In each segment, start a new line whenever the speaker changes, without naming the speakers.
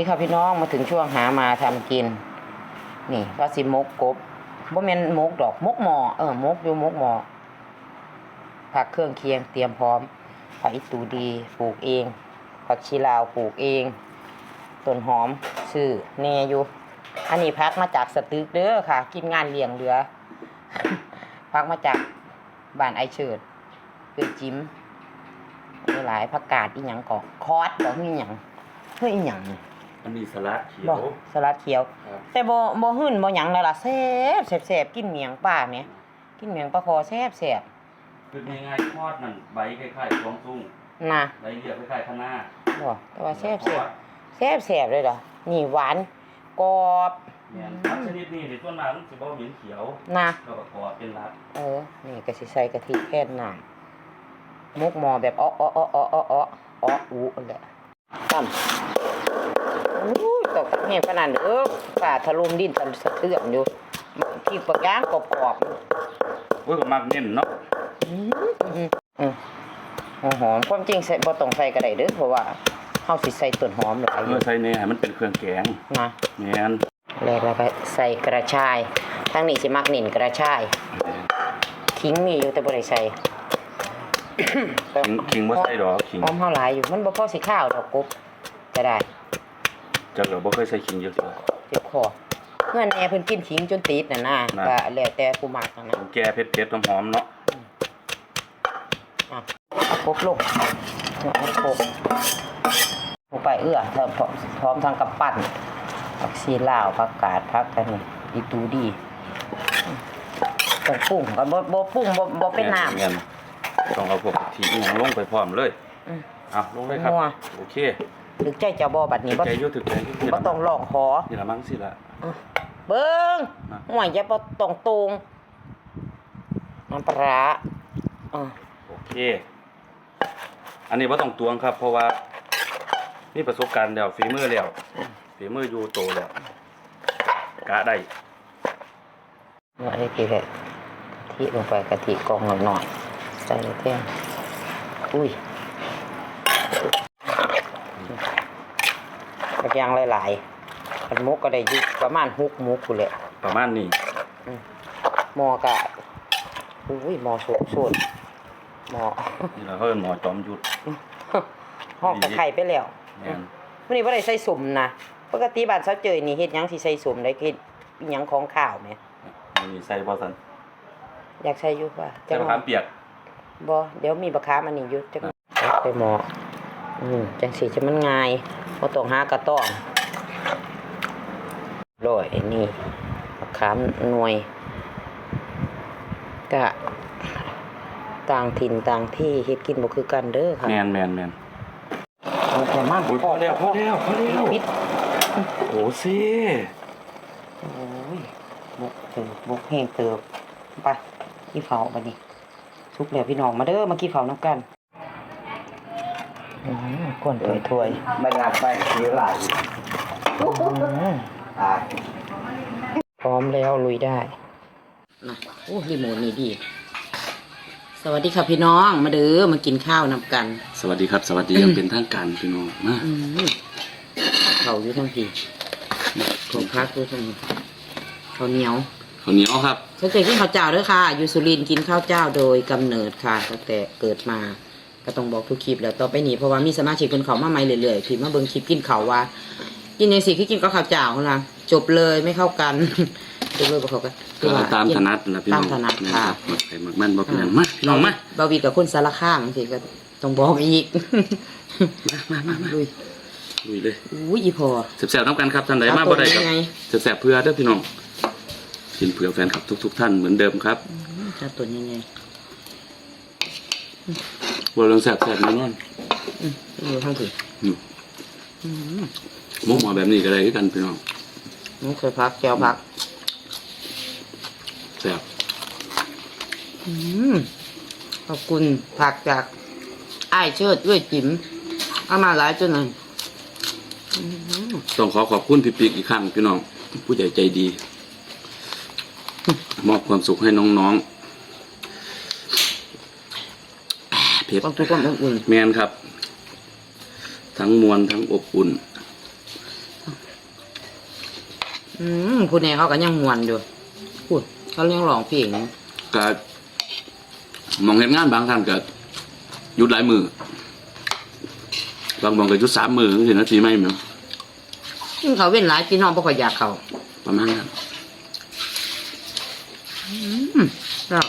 นี่ค่ะพี่น้องมาถึงช่วงหามาทำกิน นี่ว่าสิมกกบบ่แม่นมกดอกมกหมอเออมกอยู่มกหมอผักเครื่องเคียงเตรียมพร้อมผักอีตูดีปลูกเอง ผักชีลาวปลูกเองต้นหอมซื้อแน่อยู่ อันนี้พักมาจากสตึกเด้อค่ะ กินงานเลี้ยงเหลือ พักมาจากบ้านไอเฉิดคือจิ้มหลายผักกาดอีหยังก่อคอสบอกมีหยังเฮ้ยอีหยังนี่
อันนี้สลัดเขีย
บ่
ว
สลัดเขียว
ครับ
แต่บ่บ่หื่นบ่หยังแล้วล่ะแซ่บแซ่บแซ่บกินเมียงป้าแหมกินเมียงปลาคอแซ่บแซ่บ
คือง่ายๆทอดนั่นใบคล้ายๆฟองซุ้ง
นะ
ใบเรียบคล้ายๆคะน้า
บ่แต่ว่าแซ่บ
ท
แซ่
อบด
แซ่บแซ่บเลยเหรอนี่หวานกรอบ
แม่นผักชนิดนี้ในส่วนมากมันสิบ่เหม็นเขียว
นะ
แล้วก็กรอบเป็นรัด
เออ นี่ก็สิใส่กะทิแค่น้ำมุกหมอแบบอ้ออ้ออ้ออ้ออ้ออ้ออ้ออูนั่นแหละตั้ม อู้ยตกแห้งขนาดนี้เออฝ่าทะลุมดินสะสะเทือนอยู่ที่ปากย่างกรอบๆ
โอ้ยก็มักเน้นเนาะ
อืมอืมอืมหัวหอมความจริงใส่บ่ต้องใส่ก็ได้เด้อเพราะว่าเฮาสิใส่ต้นหอมหลายอ
เมื่
ยู่
อใส่เนี่ยให้มันเป็นเครื่องแกง
นะ
แม่น
แล้วเราก็ใส่กระชาย ทั้งนี้สิมักเน้นกระชายขิงมีอยู่แต่บ่ได้ใส่
ขิงขิงบ่ใส่ดอกขิง
หอมเฮาหลายอยู่มันบ่พอสิข้าวดอกกบจะได้
จักเดี๋ยวบ่เคยใส่ขิงเยอะเสีย
เจ็บคอเพื่อนแน่เพิ่นกินขิงจนติดน่ะนะ
นะ
ก็แล้วแต่ผู้มักนะนะ
แกเผ็ดๆหอมๆเนาะ
อะเอากบลงเอากบลงไปเอื้อเธอพร้อมพร้อมทางกับปั้นผักชีลาวผักกาดผักกันนี่อีตูดีต้องปรุงก็บ่บ่ปรุงบ่บ่เป็นน้ำ
แม่นต้องเอาพวกกะทิอีหยังลงไปพร้อมเลย
อืม
เอาลงเลยครับ
นัว
โอเค
ถึกใจเจ้าบ่บัดนี้บ่
ใจอยู่ถึกใจอยู่นี่
บ่
ล่ะ
ต้องร้องขอ
นี่ละมั้งสิละ
เบิ่ง
นะ
ห่วยจะบ่ต้องตรงน้ำปลาร้าอะ
โอเค อันนี้ว่าต้องตวงครับ เพราะว่านี่ประสบการณ์แล้วฝีมือแล้วฝีมืออยู่โตแล้วกะได้
เนี่ยไอ้ที่แบบกะทิลงไปกะทิกองหน่อยๆใส่แท่งอุ้ย กระยางหลายๆขันมุกก็ได้อยู่ประมาณหกมุกกูนแหละ
ประมาณนี้
หมอกะอุ้ยหมอโสดโสดหมอ
นี่เราเพิ่นหมอจอมยุทธ
ห้องกระไข่ไปแล้ว
แม่น
วันนี้บ่ได้ใส่สมนะปกติบ้านเซาเจยนี่เฮ็ดหยังสิใส่สมได้เฮ็ดอิหยังของข้าวแหม
อันนี้ใส่บ่สัน
อยากใส่อยู่ป่ะ
ใส่มะขามเปียก
บ่เดี๋ยวมีบักขามอันนี้อยู่จังเอาไปหมอ อืมจังสิจะมันง่ายบ่ต้องหากระต้องโรยอันนี้บักขามหน่วยก็ต่างถิ่นต่างที่เฮ็ดกินบ่คือกันเด้อค่ะ
แม่นแม่นแม่น
เอาแต่มา
อุ้ยพอแล้วพอแล้วพอแล้ว
ปิด
โอ้ซิ
โอ้ยบกเติบบกแห้งเติบไปกี่เฝ้าบัดนี้ทุกแล้วพี่น้องมาเด้อมากี่เฝ้าน้ำกัน อืมก้นถวยถวย
ไม่งานไปคือหลาย
ๆอืม
ตาย
พร้อมแล้วลุยได้นะโอ้รีโมทนี่ดี สวัสดีค่ะพี่น้องมาเด้อมากินข้าวนำกัน
สวัสดีครับ สวัสดีอยังเป็นทางการพี่น้องมา
อืมเขาอยู่ทั้งทีของพักอยู่ทั้งนี้ข้าวเหนียว
ข้าวเหนียวครับ
ฉันเคยกินข้าวเจ้าด้วยค่ะ อยู่สุรินทร์กินข้าวเจ้าโดยกำเนิดค่ะตั้งแต่เกิดมา ก็ต้องบอกทุกคลิปแล้วต่อไปนี้เพราะว่ามีสมาชิกคนเขามาใหม่เรื่อยๆที่มาเบิ่งคลิปกินเขาวว่า กินยังสิคือกินก็ข้าวเจ้าของเราจบเลยไม่เข้ากันจบเลยบ่เข้ากัน
ก็ตามถนัดนะพี่น้อง
ตามถนัดค่ะ
หมักไข่หมักมันบ่เป็นหยังมาพี่น้องมา
บาวีกับคนสารคามสิก็ต้องบอกอีก
มามามา
ลุย
ลุยเลย
อุ้ยอีพอ
แซ่บๆน้ำกันครับท่านใดมาบ่ได้ครับ
ไง
แซ่บๆเพื่อเด้อพี่น้องกินเผื่อแฟนคลับทุก ๆ ท่านเหมือนเดิมครับ
จับตัวยังไง
ว่เรื่องแซ่บแน่นอน
อือยู่ข้างถือ
มุกหมอแบบนี้ก็ได้คือกันพี่น้อง
นี่เคยพักแก้วพัก
แซ่บ
อขอบคุณผักจากไอ้เชิดด้วยจิ๋มเอามาหลายจนหน่อย
ต้องขอขอบคุณพี่ปิ๊กอีกครั้งพี่น้อง ผู้ใหญ่ใจดี มอบความสุขให้น้องๆ เผ็ด
ต้องทุกคนต้องอุ่น
แมนครับ ทั้งมวลทั้งอบอุ่น
อืมผู้นี้เขาก็ยังมวนอยู่พูดเขาเลี้ยงร้องเพลง
ก็มองเห็นงานบางท่านก็หยุดหลายมือบางบางก็หยุดสามมือเห็นนาทีไหมมั้ง
ซึ่งเขาเว้นหลายพี่น้องบ่ค่อยอยากเขา
ประมาณนั้น
อืมครับ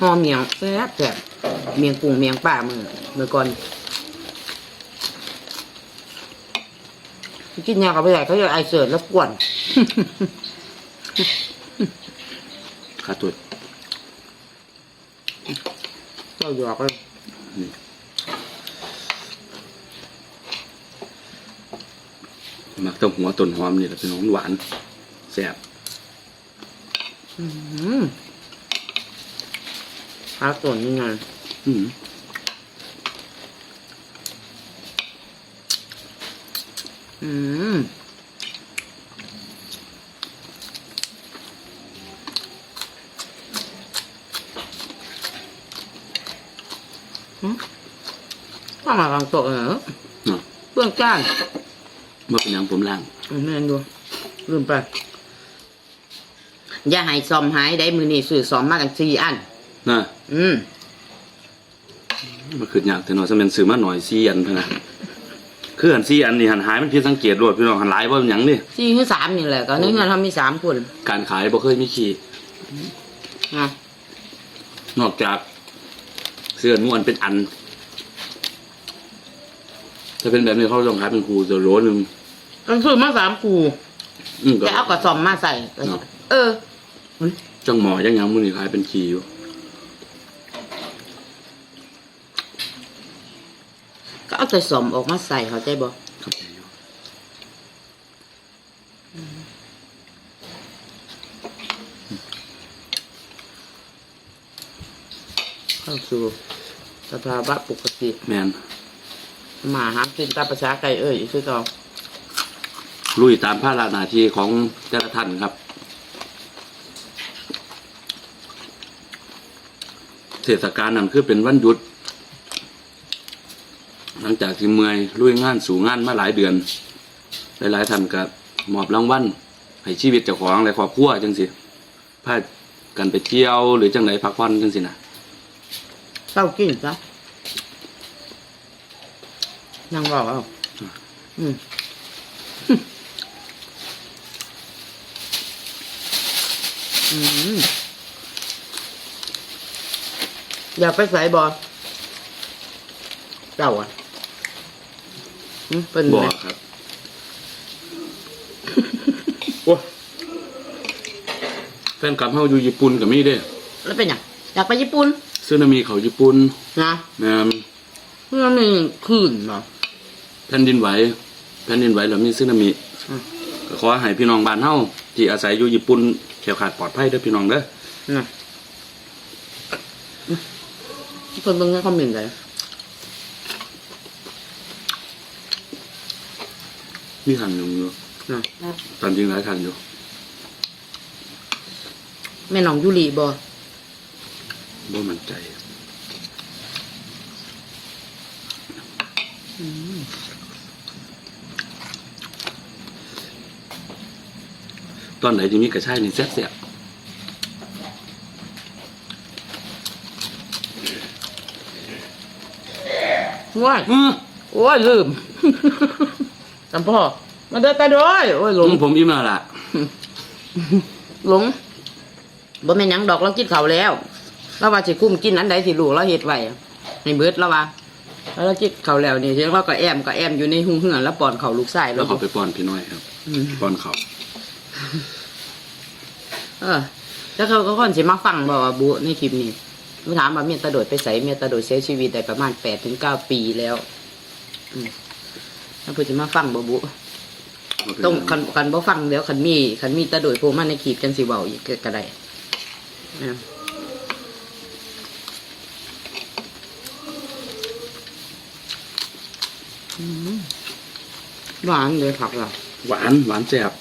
หอมเมียงแซ่บแซ่บเมียงกุ้งเมียงป่ามือเมื่อก่อนกินยากับไปไหนเขาจะไอเสิร์ตแล้วกวน
ขาดตัว
เราหยอกเลย
มักต้องหัวต้นหอมนี่แหละเป็นของหวานแซ่บ
อืม ปลาตัวนี้ไง
อืม
อืมหืมข้าวหมากลางโต๊ะเหรอ
เนาะ
เบื้องจ้าน
เมื่อเป็นหยังผมล่าง
อืมแม่นดูลืมไป อย่าให้ซอมหายได้มือนี่สื่อซอมมากันสี่อัน
นะ
อืม
มันคืออยากแต่หน่อยสมันซื้อมาหน่อยสี่อันเท่านั้นคืออันสี่อันนี่หันหายมันผิดสังเกตรวดพี่น้องหันหลายว่าเป็นหยังนี่
สี่คือสามนี่แหละก็นึกเงินทำมีสามคน
การขายบ่เคยมีขี่
นะ
นอกจากเสื้อม้วนเป็นอัน ถ้าเป็นแบบนี้เขาต้องขายเป็นคูจะโลนึง
ก็คือมาสามคู
อืมก็
จะเอากระซอมมาใส่
เนาะ
เออ
จังหมอยังยังมือนี่ขายเป็นขีอยู่
เอาแต่ซอมออกมาใส่เข้าใจบ่
เข้าใจอยู่
เข้าสู่สภาวะปกติ
แมน
หมาหากินตามภาษาไก่เอ้ยคือเขา
ลุยตามภาระหน้าที่ของแต่ละท่านครับ เทศกาลนั้นคือเป็นวันหยุด หลังจากที่เมื่อยลุยงานสู่งานมาหลายเดือน หลายๆท่านก็มอบรางวัลให้ชีวิตเจ้าของและครอบครัวจังสิพากันไปเที่ยวหรือจังไหนพักผ่อนจังสินะ
เศร้ากินซะนั่งบอกเอาอืมอืมอยากไปใส่บอเจ้าอะอืม เป็น
บอ
ไง
กครับโอ้ยแฟนกลับเฮาอยู่ญี่ปุ่นกับมีเด้
แล้วเป็นยังอยากไปญี่ปุ่น
ซึนามิเขาญี่ปุ่น
นะ
แม่น
เพื่อมีคลื่นเหรอ
แผ่นดินไหว แผ่นดินไหวแล้วมีซึนามิ
อืม
ก็ขอให้พี่น้องบ้านเฮาที่อาศัยอยู่ญี่ปุ่นแขวขาดปลอดภัยเด้อพี่น้องเด้อ
นะคนเบิ่งให้คอมเมนต์เลย
มีทันอยู่อยู่
นะ
ตามจริงหลายทันอยู่
แม่น้องยุรีบอ
บ่มั่นใจตอนไหนที่มีกระชายนี่แซ่บ
ว้าย
ๆอื้อ
โอ้ยลืม จำพ่อมาเดินไปด้วยโอ้ยหลง
ผมอิ่มแล้วล่ะ
หลงบ่แม่นหยังดอกเรากินข้าวแล้วเราว่าสิคุ้มกินอันใดสิลูกเราเฮ็ดไว้ให้เบิดแล้วว่าแล้วเรากินข้าวแล้วนี่เสียงเราก็แอมก็แอมอยู่ในหุงเหือนแล้วป้อนข้าวลูกชาย
แล้
แล้วว
เขาไปป้อนพี่น้อยครับ
อืม
ป้อนเขาว
เออแล้วเขาก็ค่อนสิมาฟังบอกว่าบุในคลิปนี้มาถามว่าเมียตาโดดไปใส่เมียตาโดดเสียชีวิตได้ประมาณแปดถึงเก้าปีแล้วอืม แล้วเพื่อจะมาฟังบ่บุต้องคันคันบ่ฟังเดี๋ยวคันมีคันมีตาโดยโผล่มาในคลิปจังสิเว้าอีกก็ก็ได้นะอืมหวานเลยผักอะ
หวานหวานแซ่บ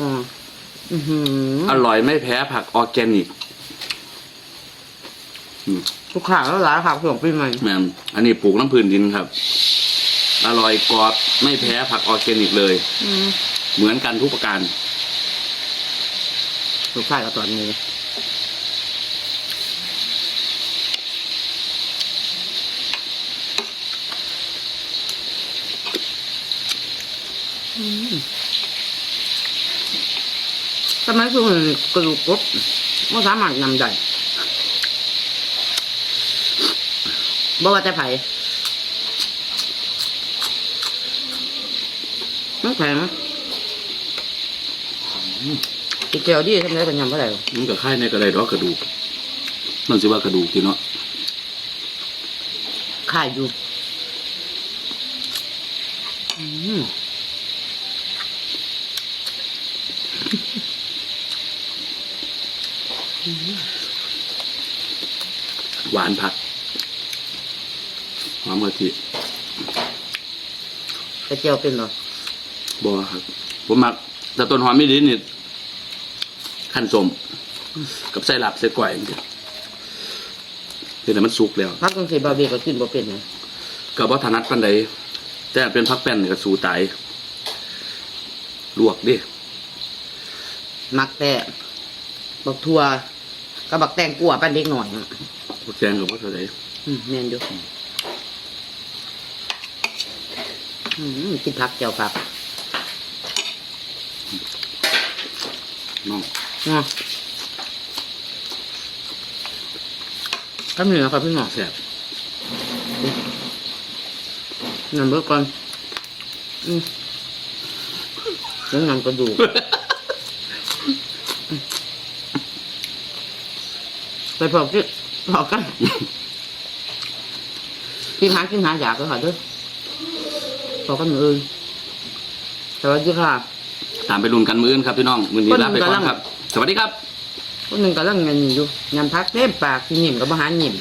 อ๋ออือหือ
อร่อยไม่แพ้ผักออร์แกนิกอืม
ลูกค้าแล้วหลายค่ะช่วงปีใหม่
แม่นอันนี้ปลูกน้ำพื้นดินครับ อร่อยกรอบไม่แพ้ผักออร์แกนิกเลย
อืม
เหมือนกันทุกประการ
ลูกค้าก็ตอนนี้อืมสมัยคือมันกระดูกกบไม่สามารถนำได้บ่ว่าแต่ไผ มันแข็งอีกเกียวดีทำได้กันยำเท่าไหร่
มันก็ค่ายในกระไดดอกกระดูกมันสิว่ากระดูกที่เนาะ
ขายอยู่อืม
หวานผักหอมกะทิ
ไปเจียวเป็นเหรอ
บ่ครับ ผมมักแต่ต้นหอมไม่ดีนี่ขั้นสมกับไส้หลับไส้ก๋วยนี่เห็นแต่มันสุกแล้ว
พักกลางสีบาร์บีก็กินบ่เป็นนะ
ก็บ่ถนัดปานใดแต่เป็นพักแป้นนี่ก็สู้ตายลวกดิ
มักแต่บักทั่วกับบักแตงกัวปั้นเล็กหน่อยอะ
บักแจงกับบ่เท่าใด
อืมเนียนอยู่อืมกินผักเจียวผัก
น้อง
เนาะทำเหนือครับพี่หมอ
แซ่บ
นำเบิกก่อนอืมแล้วนำกระดูกไปพอกที่พอกกันกินหากินหาอยากก็ค่ะเด้อพอกันมืออื่นสวัสดีค่ะ
ตามไปลุ้นกันมื้ออื่นครับพี่น้องมื้อนี้
คน
ลาไปก่อน
กำลัง
ครับ สวัสดีครับ
คนหนึ่งกำลังเงินอยู่ยำพักเต็มปากที่หนิ่มกับอาหารหนิ่ม